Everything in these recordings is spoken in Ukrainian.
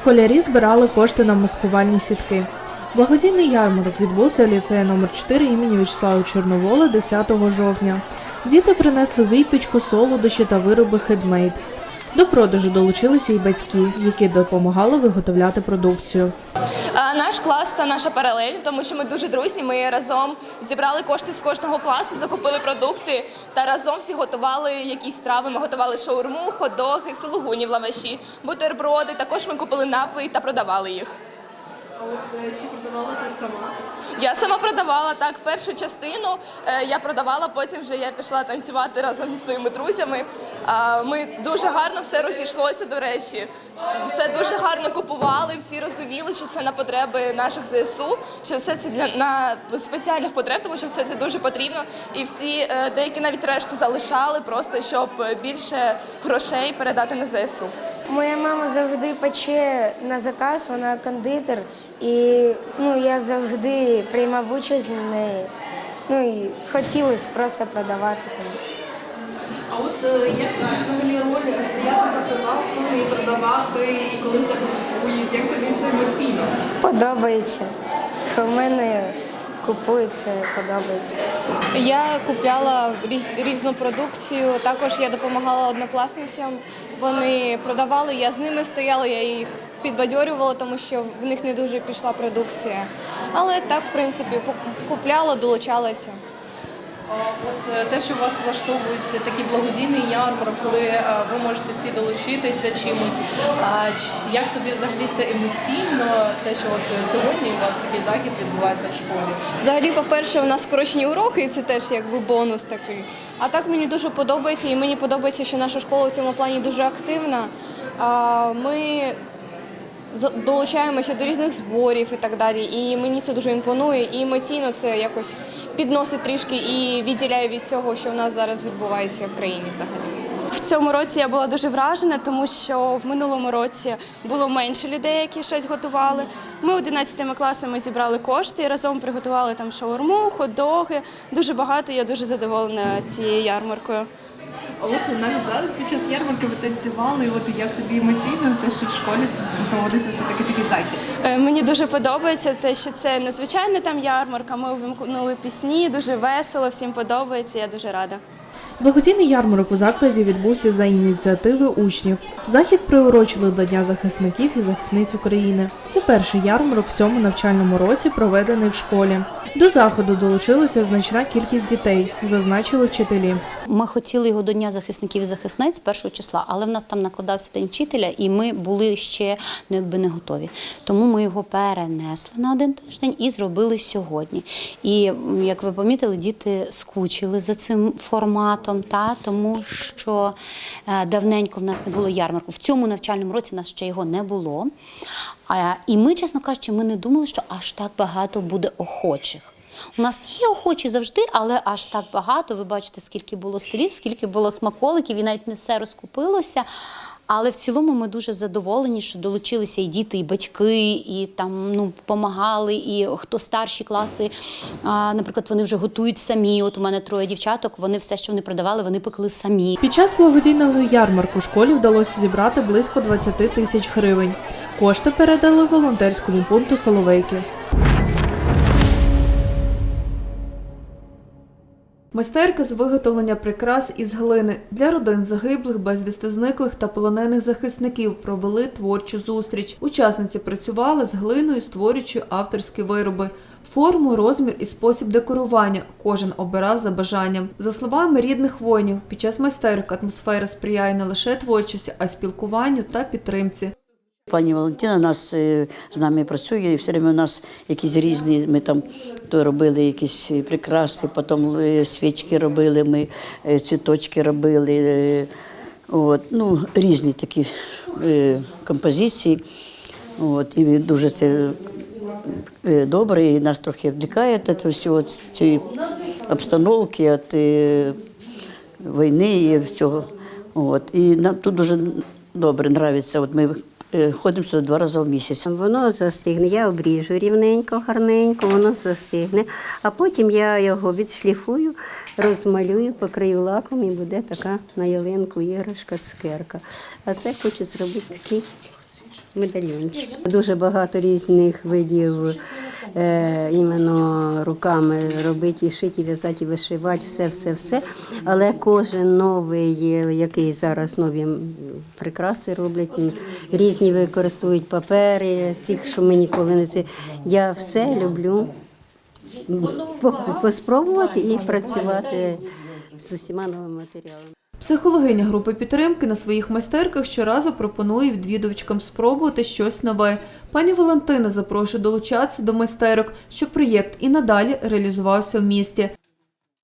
Школярі збирали кошти на маскувальні сітки. Благодійний ярмарок відбувся в ліцеї номер 4 імені Вячеслава Чорновола 10 жовтня. Діти принесли випічку, солодощі та вироби хедмейд. До продажу долучилися й батьки, які допомагали виготовляти продукцію. Наш клас та наша паралель, тому що ми дуже друзі. Ми разом зібрали кошти з кожного класу, закупили продукти та разом всі готували якісь страви. Ми готували шаурму, хот-доги, сулугуні в лаваші, бутерброди. Також ми купили напої та продавали їх. А от е, чи продавала ти сама? Я сама продавала так першу частину. е, Я продавала, потім вже я пішла танцювати разом зі своїми друзями. Ми дуже гарно все розійшлося. До речі, все дуже гарно купували. Всі розуміли, що це на потреби наших ЗСУ, що все це для на спеціальних потреб, тому що все це дуже потрібно. І всі е, деякі навіть решту залишали, просто щоб більше грошей передати на ЗСУ. Моя мама завжди пече на заказ, вона кондитер, і ну, я завжди приймав участь в неї. Ну і хотілося просто продавати там. А от е, як взагалі роль стояти за прилавком і продавати, і коли в тебе купують, як тобі це емоційно? Подобається. В мене купують, це подобається. Я купляла різ, різну продукцію. Також я допомагала однокласницям. Вони продавали, я з ними стояла, я їх підбадьорювала, тому що в них не дуже пішла продукція. Але так, в принципі, куп- купляла, долучалася. От е, те, що вас влаштовується такий благодійний ярмарок, коли е, ви можете всі долучитися чимось. А як тобі взагалі це емоційно? Те, що от е, сьогодні у вас такий захід відбувається в школі? Взагалі, по-перше, у нас скорочені уроки, і це теж якби бонус такий. А так мені дуже подобається, і мені подобається, що наша школа у цьому плані дуже активна. Ми долучаємося до різних зборів і так далі. І мені це дуже імпонує. І емоційно це якось підносить трішки і відділяє від цього, що в нас зараз відбувається в країні взагалі. В цьому році я була дуже вражена, тому що в минулому році було менше людей, які щось готували. Ми 11 класами зібрали кошти і разом приготували там шаурму, хот-доги. Дуже багато. Я дуже задоволена цією ярмаркою. А от навіть зараз під час ярмарки ви танцювали. І от як тобі емоційно те, що в школі проводиться все таки такий захід? Е, Мені дуже подобається те, що це незвичайна там ярмарка. Ми вимкнули пісні, дуже весело, всім подобається. Я дуже рада. Благодійний ярмарок у закладі відбувся за ініціативи учнів. Захід приурочили до Дня захисників і захисниць України. Це перший ярмарок в цьому навчальному році, проведений в школі. До заходу долучилася значна кількість дітей, зазначили вчителі. Ми хотіли його до Дня захисників і захисниць першого числа, але в нас там накладався день вчителя, і ми були ще ну, якби не готові. Тому ми його перенесли на один тиждень і зробили сьогодні. І як ви помітили, діти скучили за цим форматом, та тому що е, давненько в нас не було ярмарку. В цьому навчальному році в нас ще його не було. І ми, чесно кажучи, ми не думали, що аж так багато буде охочих. У нас є охочі завжди, але аж так багато. Ви бачите, скільки було столів, скільки було смаколиків, і навіть не все розкупилося. Але в цілому ми дуже задоволені, що долучилися і діти, і батьки, і там ну допомагали, і хто старші класи, а, наприклад, вони вже готують самі. От у мене троє дівчаток, вони все, що вони продавали, вони пекли самі. Під час благодійного ярмарку школі вдалося зібрати близько 20 тисяч гривень. Кошти передали волонтерському пункту Соловейки. Майстерка з виготовлення прикрас із глини для родин загиблих, безвісти зниклих та полонених захисників провели творчу зустріч. Учасниці працювали з глиною, створюючи авторські вироби. Форму, розмір і спосіб декорування кожен обирав за бажанням. За словами рідних воїнів, під час майстерок атмосфера сприяє не лише творчості, а й спілкуванню та підтримці. Пані Валентина нас е, з нами працює, і все время у нас якісь різні. Ми там то робили якісь прикраси, потім е, свічки робили, ми е, цвіточки робили. От, ну, різні такі композиції. От, і дуже це добре, і нас трохи відвлікає від цієї обстановки, від війни і всього. От, і нам тут дуже добре подобається. От ми ходимо сюди два рази в місяць. Воно застигне. Я обріжу рівненько, гарненько, воно застигне. А потім я його відшліфую, розмалюю, покрию лаком і буде така на ялинку іграшка цкерка. А це хочу зробити такий медальйончик. Дуже багато різних видів е, іменно руками робити, і шити, в'язати, і вишивати, все, все, все. Але кожен новий, який зараз нові прикраси роблять, різні використовують папери, тих, що ми ніколи не це. Я все люблю поспробувати і працювати з усіма новими матеріалами. Психологиня групи підтримки на своїх майстерках щоразу пропонує відвідувачкам спробувати щось нове. Пані Валентина запрошує долучатися до майстерок, щоб проєкт і надалі реалізувався в місті.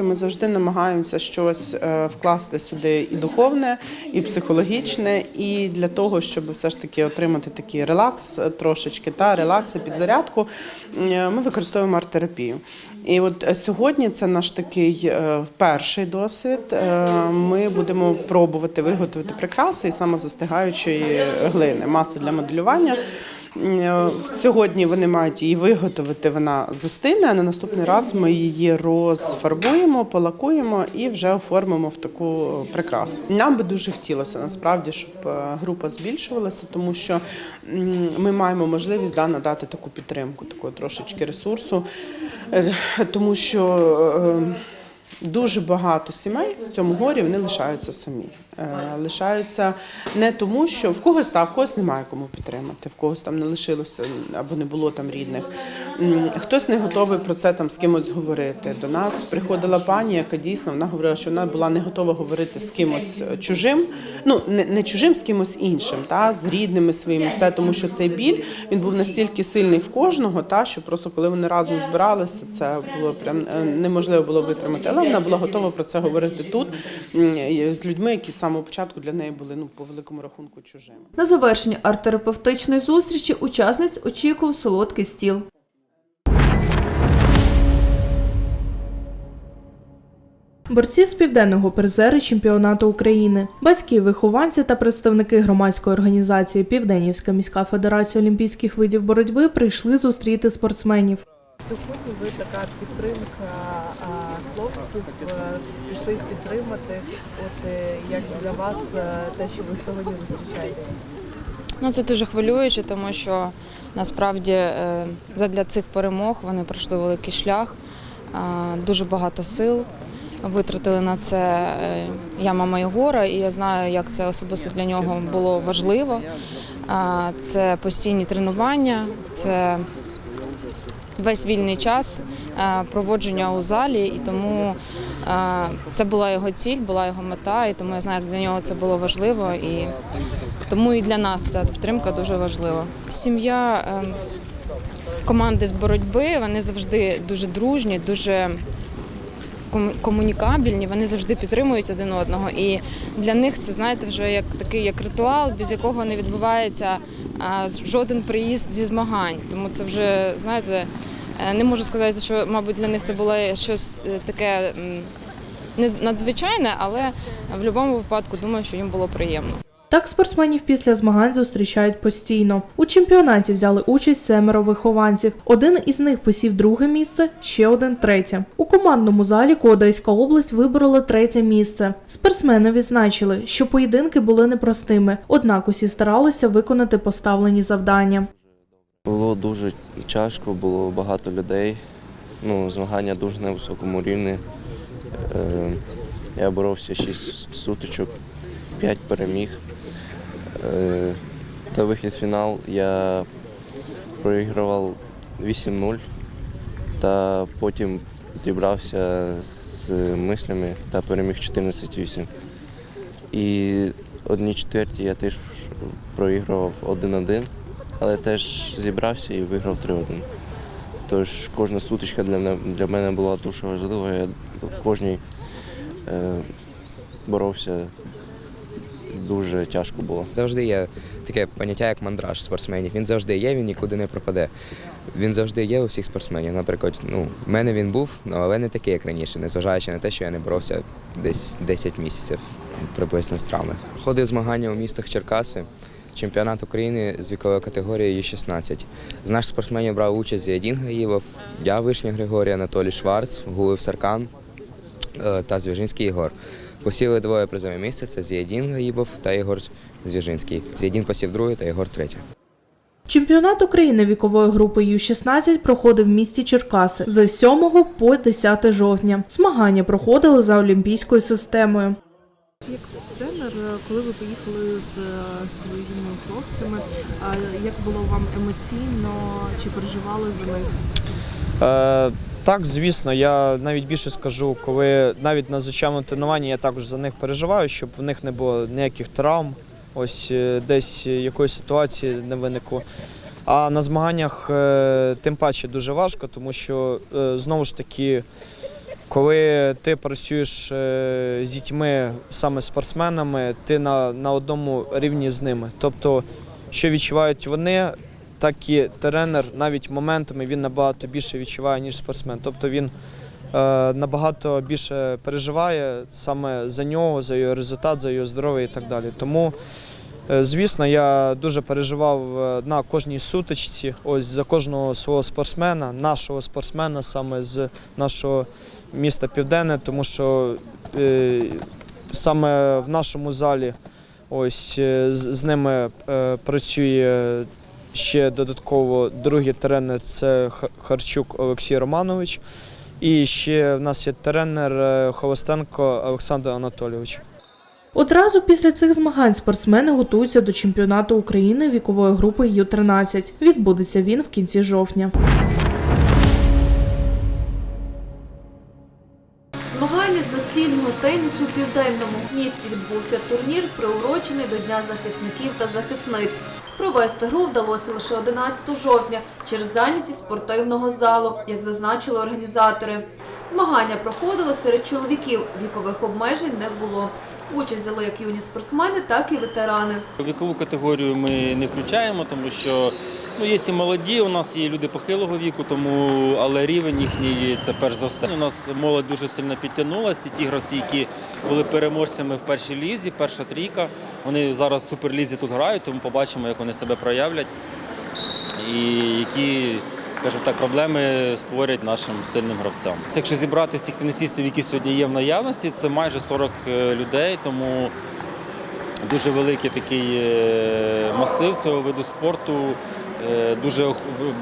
Ми завжди намагаємося щось е, вкласти сюди і духовне, і психологічне, і для того, щоб все ж таки отримати такий релакс е, трошечки та релакс і підзарядку, е, ми використовуємо арт-терапію. І от сьогодні це наш такий перший досвід. Ми будемо пробувати виготовити прикраси із самозастигаючої глини, маси для моделювання. Е, Сьогодні вони мають її виготовити, вона застине, а на наступний раз ми її розфарбуємо, полакуємо і вже оформимо в таку прикрасу. Нам би дуже хотілося насправді, щоб е, група збільшувалася, тому що ми маємо можливість да, надати таку підтримку, такого трошечки ресурсу, Е, тому що. Дуже багато сімей в цьому горі вони лишаються самі. Е, Лишаються не тому, що в когось та в когось немає кому підтримати, в когось там не лишилося або не було там рідних. Хтось не готовий про це там з кимось говорити. До нас приходила пані, яка дійсно вона говорила, що вона була не готова говорити з кимось е, чужим, ну не, не чужим, з кимось іншим, та з рідними своїми, все тому, що цей біль він був настільки сильний в кожного, та що просто коли вони разом збиралися, це було прям е, неможливо було витримати. Але вона була готова про це говорити тут з людьми, які з самого початку для неї були ну по великому рахунку чужими. На завершення арт-терапевтичної зустрічі учасниць очікував солодкий стіл. Борці з південного призери чемпіонату України, батьки, вихованці та представники громадської організації Південнівська міська федерація олімпійських видів боротьби прийшли зустріти спортсменів. Сьогодні ви така підтримка хлопців, е, пішли їх підтримати. От е, як для вас е, те, що ви сьогодні зустрічаєте? Ну, це дуже хвилююче, тому що насправді задля цих перемог вони пройшли великий шлях, дуже багато сил витратили на це. Я мама Єгора, і я знаю, як це особисто для нього було важливо. Це постійні тренування, це весь вільний час проводження у залі, і тому е, це була його ціль, була його мета, і тому я знаю, як для нього це було важливо. І тому і для нас ця підтримка дуже важлива. Сім'я е, команди з боротьби вони завжди дуже дружні, дуже кому- комунікабельні, вони завжди підтримують один одного. І для них це знаєте вже як такий як ритуал, без якого не відбувається жоден приїзд зі змагань. Тому це вже знаєте, е, не можу сказати, що мабуть для них це було щось е, таке не надзвичайне, але в будь-якому випадку думаю, що їм було приємно. Так спортсменів після змагань зустрічають постійно. У чемпіонаті взяли участь семеро вихованців. Один із них посів друге місце, ще один третє. У командному заліку Одеська область виборола третє місце. Спортсмени відзначили, що поєдинки були непростими, однак усі старалися виконати поставлені завдання. Було дуже тяжко, було багато людей. Ну, змагання дуже на високому рівні. Е, я боровся 6 сутичок, 5 переміг. Е, та вихід в фінал я проігрував 8-0 та потім зібрався з мислями та переміг 14-8. І одній четверті я теж проігрував 1-1 але теж зібрався і виграв 3-1. Тож кожна сутичка для для мене була дуже важлива. Я в кожній е, боровся дуже тяжко було. Завжди є таке поняття, як мандраж спортсменів. Він завжди є, він нікуди не пропаде. Він завжди є у всіх спортсменів. Наприклад, ну, в мене він був, ну, але не такий, як раніше, незважаючи на те, що я не боровся десь 10 місяців приблизно з травми. Ходив змагання у містах Черкаси, чемпіонат України з вікової категорії Ю-16. З наших спортсменів брав участь Зіадін Гаїлов, я Вишня Григорій, Анатолій Шварц, Гулив Саркан е, та Звіжинський Ігор. Посіли двоє призові місця це Зіадін Гаїбов та Ігор Звіжинський. Зіадін посів друге та Ігор третє. Чемпіонат України вікової групи Ю-16 проходив в місті Черкаси з 7 по 10 жовтня. Змагання проходили за олімпійською системою. Як тренер, коли ви поїхали з е, своїми хлопцями, як було вам емоційно чи переживали за них? Е, так, звісно, я навіть більше скажу, коли навіть на звичайному тренуванні я також за них переживаю, щоб в них не було ніяких травм, ось е, десь якоїсь ситуації не виникло. А на змаганнях е, тим паче дуже важко, тому що знову ж таки, коли ти працюєш е, з дітьми, саме спортсменами, ти на, на одному рівні з ними. Тобто, що відчувають вони, так і тренер навіть моментами він набагато більше відчуває, ніж спортсмен. Тобто він е, набагато більше переживає саме за нього, за його результат, за його здоров'я і так далі. Тому, е, звісно, я дуже переживав е, на кожній сутичці, ось за кожного свого спортсмена, нашого спортсмена, саме з нашого міста Південне, тому що е, саме в нашому залі ось е, з, ними е, працює ще додатково другий тренер це Харчук Олексій Романович. І ще в нас є тренер Холостенко Олександр Анатолійович. Одразу після цих змагань спортсмени готуються до чемпіонату України вікової групи Ю-13. Відбудеться він в кінці жовтня. Тенісу у південному місті відбувся турнір, приурочений до Дня захисників та захисниць. Провести гру вдалося лише 11 жовтня через зайнятість спортивного залу, як зазначили організатори. Змагання проходили серед чоловіків, вікових обмежень не було. Участь взяли як юні спортсмени, так і ветерани. Вікову категорію ми не включаємо, тому що ну, є і молоді, у нас є люди похилого віку, тому але рівень їхній це перш за все. У нас молодь дуже сильно підтягнулася. Ті гравці, які були переможцями в першій лізі, перша трійка. Вони зараз в суперлізі тут грають, тому побачимо, як вони себе проявлять і які, скажімо так, проблеми створять нашим сильним гравцям. Якщо зібрати всіх тенісистів, які сьогодні є в наявності, це майже 40 людей, тому дуже великий такий е, масив цього виду спорту. Е, Дуже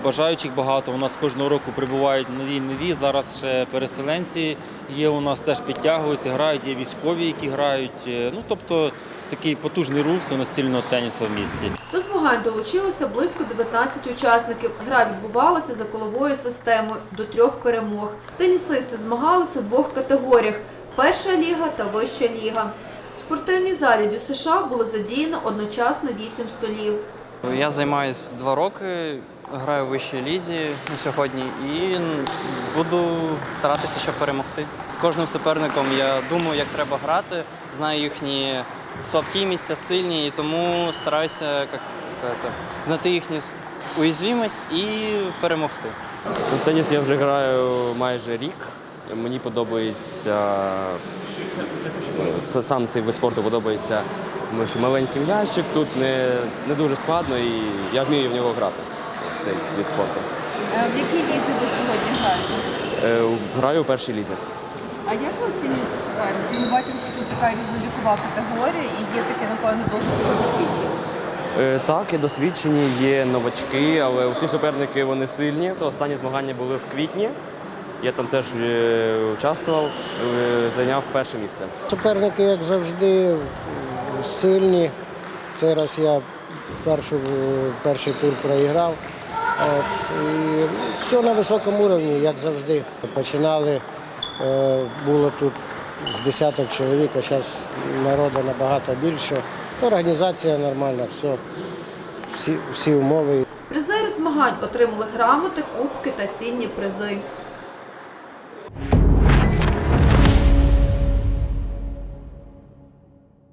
бажаючих багато. У нас кожного року прибувають нові нові. Зараз ще переселенці є. У нас теж підтягуються, грають. Є військові, які грають. Е, Ну тобто такий потужний рух настільного тенісу в місті. До змагань долучилося близько 19 учасників. Гра відбувалася за коловою системою до трьох перемог. Тенісисти змагалися у двох категоріях: перша ліга та вища ліга. У спортивній залі Дю США було задіяно одночасно 8 столів. Я займаюся два роки, граю в вищій лізі на сьогодні і буду старатися, щоб перемогти. З кожним суперником я думаю, як треба грати, знаю їхні слабкі місця, сильні, і тому стараюся як сказати, знайти їхню уязвимість і перемогти. В теніс я вже граю майже рік. Мені подобається е, сам цей вид спорту подобається, тому що маленький м'ячик тут не, не дуже складно і я вмію в нього грати. Цей від спорту. В якій лізі ви сьогодні граєте? Е, Граю у першій лізі. А як ви оцінюєте суперників? Ми бачимо, що тут така різновікова категорія і є таке, напевно, досить уже досвідчені. Е, Так, є досвідчені, є новачки, але усі суперники вони сильні. То останні змагання були в квітні. Я там теж е, участвував, е, зайняв перше місце. Суперники, як завжди, сильні. Цей раз я першу, перший тур проіграв. От, і ну, все на високому рівні, як завжди. Починали, е, було тут з десяток чоловік, а зараз народу набагато більше. Організація нормальна, все, всі, всі умови. Призери змагань отримали грамоти, кубки та цінні призи.